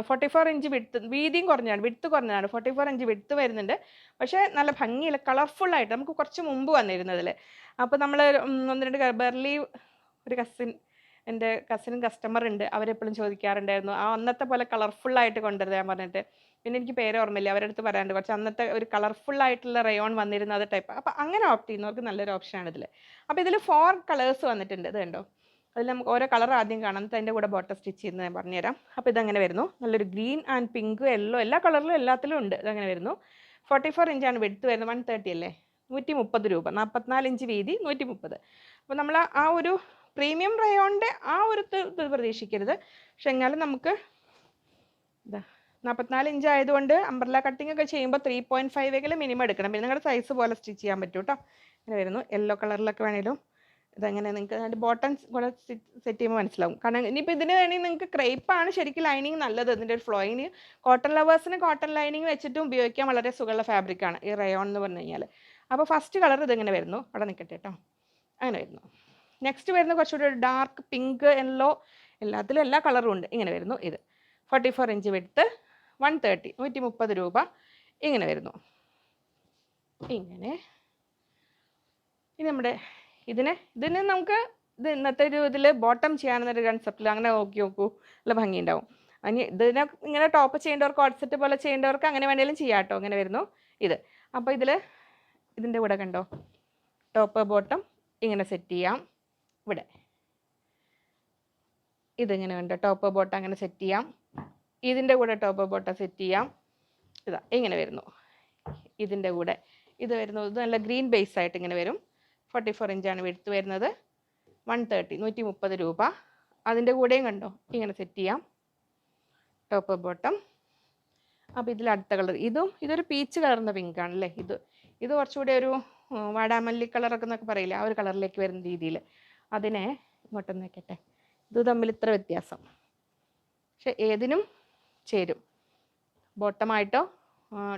ഫോർട്ടി ഫോർ ഇഞ്ച് വിടുത്ത് വീതിയും കുറഞ്ഞാണ് വിടുത്ത് കുറഞ്ഞതാണ്. ഫോർട്ടി ഫോർ ഇഞ്ച് വിടുത്ത് വരുന്നുണ്ട്. പക്ഷേ നല്ല ഭംഗിയില്ല കളർഫുള്ളായിട്ട് നമുക്ക് കുറച്ച് മുമ്പ് വന്നിരുന്നതിൽ അപ്പോൾ നമ്മൾ ഒന്ന് രണ്ട് ബെർലി ഒരു കസിൻ എന്റെ കസിനും കസ്റ്റമർ ഉണ്ട്. അവരെപ്പോഴും ചോദിക്കാറുണ്ടായിരുന്നു. ആ അന്നത്തെ പോലെ കളർഫുള്ളായിട്ട് കൊണ്ടുവരാൻ പറഞ്ഞിട്ട്. പിന്നെ എനിക്ക് പേര് ഓർമ്മയില്ല അവരുടെ അടുത്ത് പറയാണ്ട് കുറച്ച് അന്നത്തെ ഒരു കളർഫുൾ ആയിട്ടുള്ള റയോൺ വന്നിരുന്നത് ടൈപ്പ് അപ്പോൾ അങ്ങനെ ഓപ്റ്റ് ചെയ്യുന്നവർക്ക് നല്ലൊരു ഓപ്ഷനാണ് ഇതിൽ അപ്പോൾ ഇതിൽ ഫോർ കളേഴ്സ് വന്നിട്ടുണ്ട്. ഇത് കണ്ടോ? അതിൽ നമുക്ക് ഓരോ കളർ ആദ്യം കാണാം. അതിന്റെ കൂടെ ബോട്ടർ സ്റ്റിച്ച് ചെയ്യുന്നത് ഞാൻ പറഞ്ഞുതരാം. അപ്പോൾ ഇതങ്ങനെ വരുന്നു. നല്ലൊരു ഗ്രീൻ ആൻഡ് പിങ്ക് യെല്ലോ എല്ലാ കളറിലും എല്ലാത്തിലും ഉണ്ട്. ഇതങ്ങനെ വരുന്നു. ഫോർട്ടി ഫോർ ഇഞ്ചാണ് വെടുത്ത് വരുന്നത്. വൺ തേർട്ടി അല്ലേ? നൂറ്റി മുപ്പത് രൂപ. നാൽപ്പത്തിനാല് ഇഞ്ച് വീതി നൂറ്റി മുപ്പത് അപ്പോൾ നമ്മൾ ആ ഒരു പ്രീമിയം റയോണിന്റെ ആ ഒരു ഇത് പ്രതീക്ഷിക്കരുത്. പക്ഷെ എന്നാലും നമുക്ക് ഇതാ നാൽപ്പത്തിനാല് ഇഞ്ച് ആയതുകൊണ്ട് അംബ്രല കട്ടിംഗ് ഒക്കെ ചെയ്യുമ്പോൾ ത്രീ പോയിന്റ് ഫൈവ് എങ്കിലും മിനിമം എടുക്കണം. പിന്നെ നിങ്ങളുടെ സൈസ് പോലെ സ്റ്റിച്ച് ചെയ്യാൻ പറ്റും കേട്ടോ ഇങ്ങനെ വരുന്നു. യെല്ലോ കളറിലൊക്കെ വേണേലും ഇതങ്ങനെ നിങ്ങൾക്ക് അതിന്റെ ബോട്ടം കൂടെ സെറ്റ് ചെയ്യുമ്പോൾ മനസ്സിലാവും. കാരണം ഇനിയിപ്പോൾ ഇതിന് വേണമെങ്കിൽ നിങ്ങൾക്ക് ക്രേപ്പാണ് ശരിക്കും ലൈനിങ് നല്ലത്. ഇതിന്റെ ഒരു ഫ്ലോയിന് കോട്ടൺ ലവേഴ്സിന് കോട്ടൺ ലൈനിങ് വെച്ചിട്ടും ഉപയോഗിക്കാൻ വളരെ സുഖമുള്ള ഫാബ്രിക്കാണ് ഈ റയോൺ എന്ന് പറഞ്ഞു കഴിഞ്ഞാൽ അപ്പോൾ ഫസ്റ്റ് കളർ ഇതിങ്ങനെ വരുന്നു. അവിടെ നിൽക്കട്ടെ കേട്ടോ അങ്ങനെ വരുന്നു. നെക്സ്റ്റ് വരുന്ന കുറച്ചുകൂടി ഒരു ഡാർക്ക് പിങ്ക് യെല്ലോ എല്ലാത്തിലും എല്ലാ കളറും ഉണ്ട്. ഇങ്ങനെ വരുന്നു. ഇത്. ഫോർട്ടി ഫോർ ഇഞ്ച് വെടുത്ത് വൺ തേർട്ടി നൂറ്റി മുപ്പത് രൂപ ഇങ്ങനെ വരുന്നു. ഇങ്ങനെ. ഇനി നമ്മുടെ ഇതിനെ ഇതിന് നമുക്ക് ഇത് ഇന്നത്തെ ഒരു ഇതിൽ ബോട്ടം ചെയ്യാനെന്നൊരു കൺസെപ്റ്റിൽ അങ്ങനെ നോക്കി നോക്കൂ. നല്ല ഭംഗി ഉണ്ടാവും ഇനി ഇതിനെ ഇങ്ങനെ ടോപ്പ് ചെയ്യേണ്ടവർക്ക് ഓട്ട്സെറ്റ് പോലെ ചെയ്യേണ്ടവർക്ക് അങ്ങനെ വേണമെങ്കിലും ചെയ്യാം കേട്ടോ. ഇങ്ങനെ വരുന്നു. ഇത്. അപ്പോൾ ഇതിൽ ഇതിന്റെ കൂടെ കണ്ടോ? ടോപ്പ് ബോട്ടം ഇങ്ങനെ സെറ്റ് ചെയ്യാം. ഇവിടെ. ഇതിങ്ങനെ കണ്ടോ? ടോപ്പ് ബോട്ടം അങ്ങനെ സെറ്റ് ചെയ്യാം. ഇതിന്റെ കൂടെ ടോപ്പ് ബോട്ട സെറ്റ് ചെയ്യാം. ഇതാ ഇങ്ങനെ വരുന്നു. ഇതിന്റെ കൂടെ ഇത് വരുന്നു. ഇത് നല്ല ഗ്രീൻ ബേസ് ആയിട്ട് ഇങ്ങനെ വരും. ഫോർട്ടി ഫോർ ഇഞ്ചാണ് വെടുത്ത് വരുന്നത്. വൺ തേർട്ടി നൂറ്റി മുപ്പത് രൂപ. അതിന്റെ കൂടെയും കണ്ടോ? ഇങ്ങനെ സെറ്റ് ചെയ്യാം. ടോപ്പ് ബോട്ടം അപ്പോൾ ഇതിൽ അടുത്ത കളർ ഇതും ഇതൊരു പീച്ച് കളർന്ന പിങ്ക് ആണല്ലേ? ഇത് ഇത് കുറച്ചുകൂടി ഒരു വാടാമല്ലി കളറൊക്കെ എന്നൊക്കെ പറയില്ലേ? ആ ഒരു കളറിലേക്ക് വരുന്ന രീതിയിൽ അതിനെ ഇങ്ങോട്ടൊന്ന് വെക്കട്ടെ. ഇത് തമ്മിൽ ഇത്ര വ്യത്യാസം. പക്ഷെ ഏതിനും ചേരും. ബോട്ടമായിട്ടോ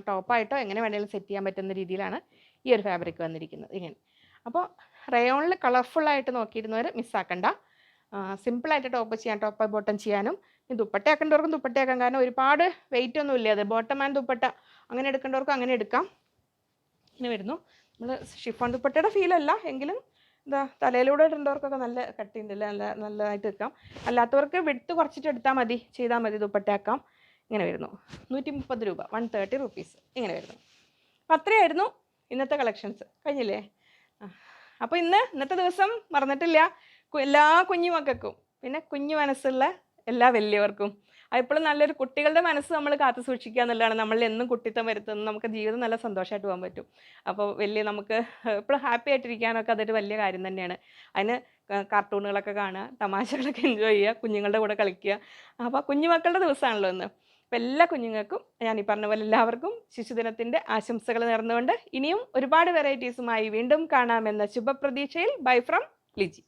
ടോപ്പായിട്ടോ എങ്ങനെ വേണമെങ്കിലും സെറ്റ് ചെയ്യാൻ പറ്റുന്ന രീതിയിലാണ് ഈ ഒരു ഫാബ്രിക് വന്നിരിക്കുന്നത്. ഇങ്ങനെ. അപ്പോൾ റയോണിൽ കളർഫുള്ളായിട്ട് നോക്കിയിരുന്നവർ മിസ്സാക്കണ്ട സിമ്പിളായിട്ട് ടോപ്പ് ചെയ്യാൻ ടോപ്പ് ബോട്ടം ചെയ്യാനും ദുപ്പട്ടയാക്കേണ്ടവർക്കും ദുപ്പട്ടയാക്കാം കാരണം ഒരുപാട് വെയിറ്റ് ഒന്നും ഇല്ല. അത് ബോട്ടം ആൻഡ് ദുപ്പട്ട അങ്ങനെ എടുക്കേണ്ടവർക്കും അങ്ങനെ എടുക്കാം. ഇങ്ങനെ വരുന്നു. നമ്മൾ ഷിഫോൺ ദുപ്പട്ടയുടെ ഫീലല്ല എങ്കിലും എന്താ തലയിലൂടെ ഇടേണ്ടവർക്കൊക്കെ നല്ല കട്ടിയുണ്ടല്ലേ നല്ല നല്ലതായിട്ട് വെക്കാം. അല്ലാത്തവർക്ക് വിടുത്ത് കുറച്ചിട്ട് എടുത്താൽ മതി. ചെയ്താൽ മതി ദുപ്പട്ടയാക്കാം. ഇങ്ങനെ വരുന്നു. നൂറ്റി മുപ്പത് രൂപ വൺ തേർട്ടി റുപ്പീസ് ഇങ്ങനെ വരുന്നു. അപ്പം അത്രയായിരുന്നു ഇന്നത്തെ കളക്ഷൻസ് കഴിഞ്ഞില്ലേ? അപ്പോൾ ഇന്ന് ഇന്നത്തെ ദിവസം മറന്നിട്ടില്ല. എല്ലാ കുഞ്ഞു മക്കൾക്കും പിന്നെ കുഞ്ഞു മനസ്സുള്ള എല്ലാ വലിയവർക്കും. എപ്പോഴും നല്ലൊരു കുട്ടികളുടെ മനസ്സ് നമ്മൾ കാത്തു സൂക്ഷിക്കുക എന്നുള്ളതാണ്. നമ്മളിൽ എന്നും കുട്ടിത്തം വരുത്തുന്നത് നമുക്ക് ജീവിതം നല്ല സന്തോഷമായിട്ട് പോകാൻ പറ്റും. അപ്പോൾ വലിയ നമുക്ക് എപ്പോഴും ഹാപ്പി ആയിട്ടിരിക്കാനൊക്കെ അതൊരു വലിയ കാര്യം തന്നെയാണ്. അതിന് കാർട്ടൂണുകളൊക്കെ കാണുക തമാശകളൊക്കെ എൻജോയ് ചെയ്യുക കുഞ്ഞുങ്ങളുടെ കൂടെ കളിക്കുക. അപ്പോൾ കുഞ്ഞുമക്കളുടെ ദിവസമാണല്ലോ ഇന്ന്. അപ്പോൾ എല്ലാ കുഞ്ഞുങ്ങൾക്കും ഞാൻ ഈ പറഞ്ഞ പോലെ എല്ലാവർക്കും ശിശുദിനത്തിന്റെ ആശംസകൾ നേർന്നുകൊണ്ട് ഇനിയും ഒരുപാട് വെറൈറ്റീസുമായി വീണ്ടും കാണാമെന്ന ശുഭപ്രതീക്ഷയിൽ ബൈ ഫ്രം ലിജി.